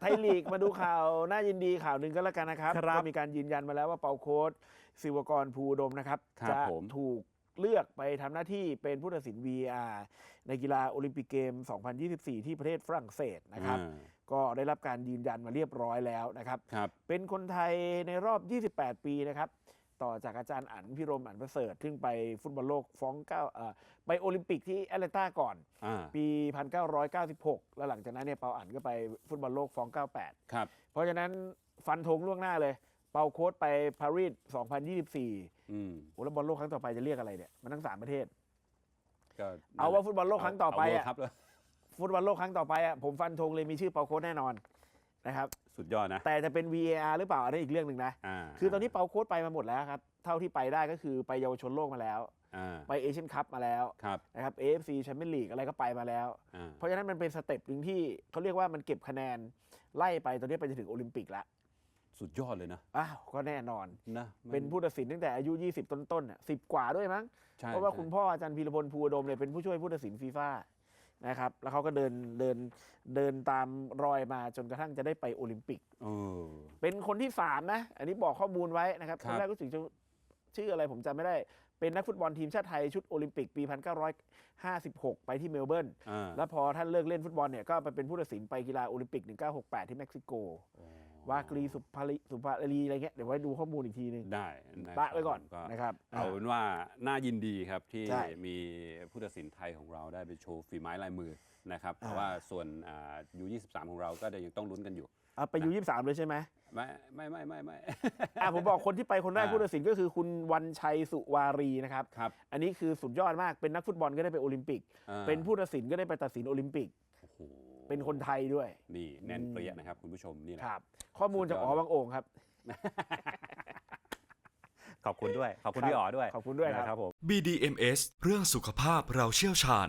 ไทยลีกมาดูข่าวน่ายินดีข่าวหนึ่งก็แล้วกันนะครับครับก็มีการยืนยันมาแล้วว่าเปาโค้ดศิวกรภูอุดมนะครับครับจะผม ถูกเลือกไปทำหน้าที่เป็นผู้ตัดสิน VAR ในกีฬาโอลิมปิกเกม 2024 ที่ประเทศฝรั่งเศสนะครับ อ่าก็ได้รับการยืนยันมาเรียบร้อยแล้วนะครับ ครับ เป็นคนไทยในรอบ 28 ปีนะครับ ต่อจากอาจารย์อั๋นพิรมอั๋นประเสริฐซึ่งไปฟุตบอลโลกฟ้องเก้าเอ่อไปโอลิมปิกที่แอตแลนตาก่อน อ่าปี 1996 แล้วหลังจากนั้นเนี่ยเปาอั๋นก็ไปฟุตบอลโลกฟ้อง 98 ครับ เพราะฉะนั้นฟันธงล่วงหน้าเลย เปาโค้ดไปปารีส 2024อืมโอ้แล้วบอลโลกครั้งต่อไปจะเรียกอะไรเนี่ยมันทั้งสามประเทศ ก็เอาว่าฟุตบอลโลกครั้งต่อไปเาอะเา World Cup เลยฟุตบอลโลกครั้งต่อไปอะผมฟันธงเลยมีชื่อเปาโค้ดแน่นอน นะครับ สุดยอดนะ แต่จะเป็น VAR หรือเปล่าอันนี้อีกเรื่องหนึ่งนะ อ่าคือตอนนี้เปาโค้ดไปมาหมดแล้วครับ เท่าที่ไปได้ก็คือไปเยาวชนโลกมาแล้ว อ่าไปเอเชียนคัพมาแล้วครับนะครับ AFC แชมเปี้ยนลีกอะไรก็ไปมาแล้ว อ่าเพราะฉะนั้นมันเป็นสเต็ปหนึ่งที่เขาเรียกว่ามันเก็บคะแนนไล่ไปตอนนี้ไปจนถึงโอลิมปิกแล้วสุดยอดเลยนะอ้าวก็แน่นอน นะมัเป็นผู้ตัดสินตั้งแต่อายุ 20 ต้นๆน่ะสิกว่าด้วยมั้ง ใช่เพราะว่าใช่คุณพ่ออาจารย์พีรพลภูอุดมเนี่ยเป็นผู้ช่วยผู้ตัดสินฟีฟ่า นะครับ แล้วเขาก็เดินเดินเดินตามรอยมาจนกระทั่งจะได้ไปโอลิมปิก เออ เป็นคนที่สามนะ อันนี้บอกข้อมูลไว้นะครับคครับนแรกรู้สึกจะชื่ออะไรผมจำไม่ได้ เป็นนักฟุตบอลทีมชาติไทยชุดโอลิมปิกปี 1956 ไปที่เมลเบิร์น อ่าแล้วพอท่านเลิกเล่นฟุตบอลเนี่ยก็ไปเป็นผู้ตัดสินไปกีฬาโอลิมปิก 1968 ที่เม็กซิโก วากรีสุภาลีสุภาลีอะไรเงี้ยเดี๋ยวไว้ดูข้อมูลอีกทีหนึง ได้นะปะไว้ก่อนก็นะครับเอาเป็นว่าน่ายินดีครับที่ใช่มีผู้ตัดสินไทยของเราได้ไปโชว์ฝีไม้ลายมือนะครับเพอ่าราะว่าส่วนยู23 ของเราก็ยังต้องลุ้นกันอยู่ อะไปอยู่23เลยใช่ไหมไม่ไม่ไม่ไม่ไม่ อะผมบอกคนที่ไปคนแรกอ่า ผู้ตัดสินก็คือคุณวันชัยสุวารีนะครับ ครับอันนี้คือสุดยอดมากเป็นนักฟุตบอลก็ได้ไปโอลิมปิก อ่าเป็นผู้ตัดสินก็ได้ไปตัดสินโอลิมปิก โอ้โห เป็นคนไทยด้วย นี่แน่นเปรี้ยนะครับ คุณผู้ชมนี่แหละ ครับ ข้อมูลจากสุดยอ๋อดอบางโอ่งครับ ขอบคุณด้วย ขอบคุณครับพี่อ๋อด้วยขอบคุณด้วยครับ นะครับผม BDMS เรื่องสุขภาพเราเชี่ยวชาญ